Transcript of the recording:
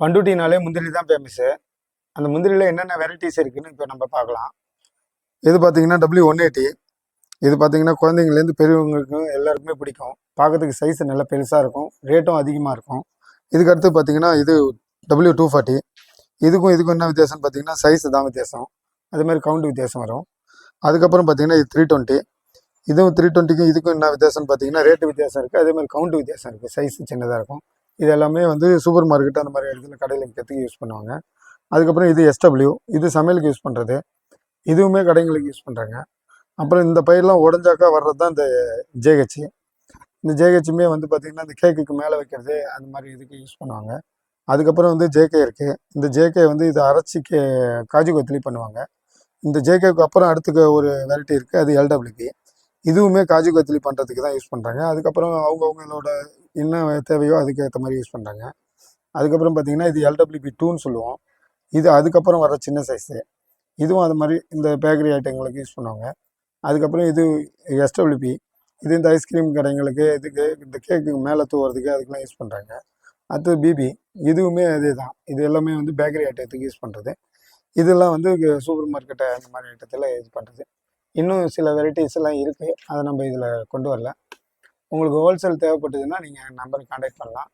பண்டுட்டினாலே முந்திரி தான் ஃபேமஸ்ஸு அந்த முந்திரியில் என்னென்ன வெரைட்டிஸ் இருக்குதுன்னு இப்போ நம்ம பார்க்கலாம். இது பார்த்தீங்கன்னா டபிள்யூ ஒன் எயிட்டி இது பார்த்தீங்கன்னா குழந்தைங்கலேருந்து பெரியவங்களுக்கும் எல்லாருக்குமே பிடிக்கும். பார்க்கறதுக்கு சைஸ் நல்லா பெருசாக இருக்கும். ரேட்டும் அதிகமாக இருக்கும். இதுக்கு அடுத்து பார்த்தீங்கன்னா இது டபிள்யூ டூ ஃபார்ட்டி இதுக்கும் இதுக்கும் என்ன வித்தியாசம்னு பார்த்தீங்கன்னா சைஸ் தான் வித்தியாசம். அதே மாதிரி கவுண்ட் வித்தியாசம் வரும். அதுக்கப்புறம் பார்த்தீங்கன்னா இது த்ரீ டுவெண்ட்டி இதுவும் த்ரீ டுவெண்ட்டிக்கும் இதுக்கும் என்ன வித்தியாசம்னு பார்த்தீங்கன்னா ரேட்டு வித்தியாசம் இருக்குது அதே மாதிரி கவுண்ட் வித்தியாசம் இருக்குது சைஸ் சின்னதாக இருக்கும். இது எல்லாமே வந்து சூப்பர் மார்க்கெட் அந்த மாதிரி இடத்துல கடையில் விற்கிறதுக்கு யூஸ் பண்ணுவாங்க. அதுக்கப்புறம் இது எஸ்டபிள்யூ இது சமையலுக்கு யூஸ் பண்ணுறது இதுவுமே கடைங்களுக்கு யூஸ் பண்ணுறாங்க அப்புறம் இந்த பயிரெலாம் உடஞ்சாக்கா வர்றது தான் இந்த ஜேஹெச் இந்த ஜேஹெச்சுமே வந்து பார்த்திங்கன்னா இந்த கேக்குக்கு மேலே வைக்கிறது அந்த மாதிரி இதுக்கு யூஸ் பண்ணுவாங்க. அதுக்கப்புறம் வந்து ஜேகே இருக்குது இந்த ஜேகே வந்து இது அரைச்சி கே காஜு கொத்திலி பண்ணுவாங்க. இந்த ஜேகேக்கு அப்புறம் அடுத்துக்கு ஒரு வெரைட்டி இருக்குது அது எல்டபிள்யூபி இதுவுமே காஜு கத்திலி பண்ணுறதுக்கு தான் யூஸ் பண்ணுறாங்க அதுக்கப்புறம் அவங்கவுங்களோட என்ன தேவையோ அதுக்கு ஏற்ற மாதிரி யூஸ் பண்ணுறாங்க அதுக்கப்புறம் பார்த்தீங்கன்னா இது எல்டபிள்யூபி டூன்னு சொல்லுவோம். இது அதுக்கப்புறம் வர சின்ன சைஸு இதுவும் அது மாதிரி இந்த பேக்கரி ஐட்டங்களுக்கு யூஸ் பண்ணுவாங்க. அதுக்கப்புறம் இது எஸ்டபிள்யூபி இது இந்த ஐஸ்கிரீம் கடைங்களுக்கு இதுக்கு இந்த கேக்கு மேலே தூவுறதுக்கு அதுக்கெலாம் யூஸ் பண்ணுறாங்க அடுத்தது பிபி இதுவுமே அதே தான். இது எல்லாமே வந்து பேக்கரி ஐட்டத்துக்கு யூஸ் பண்ணுறது இதெல்லாம் வந்து சூப்பர் மார்க்கெட்டு அந்த மாதிரி ஐட்டத்தில் இது பண்ணுறது இன்னும் சில வெரைட்டிஸ் எல்லாம் இருக்குது அதை நம்ம இதில் கொண்டு வரல. உங்களுக்கு ஹோல்சேல் தேவைப்பட்டதுன்னா நீங்கள் நம்பருக்கு காண்டாக்ட் பண்ணலாம்.